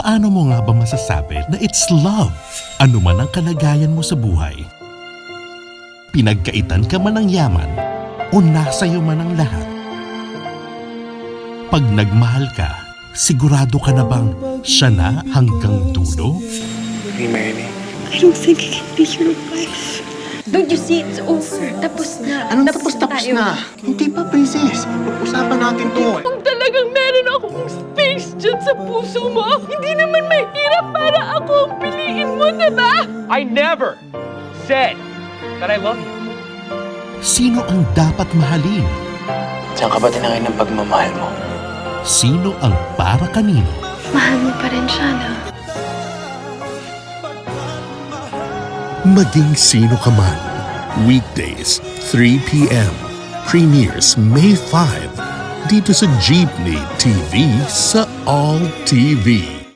Paano mo nga ba masasabi na it's love? Ano man ang kalagayan mo sa buhay. Pinagkaitan ka man ng yaman o nasa iyo man ang lahat. Pag nagmahal ka, sigurado ka na bang siya na hanggang dulo? Marry me? I don't think I can be your wife. Don't you see? It's over. Tapos na. Anong tapos tapos na? Hindi pa, princess. Pag-usapan natin to. Kung talagang meron akong space dyan sa puso mo, hindi naman mahirap para ako ang piliin mo, diba? I never said that I love you. Sino ang dapat mahalin? Saan ka ba tinangin ng pagmamahal mo? Sino ang para kanino? Mahal mo pa rin siya, no? Maging sino ka man. Weekdays, 3 p.m. Premieres May 5. Dito sa Jeepney TV sa All TV.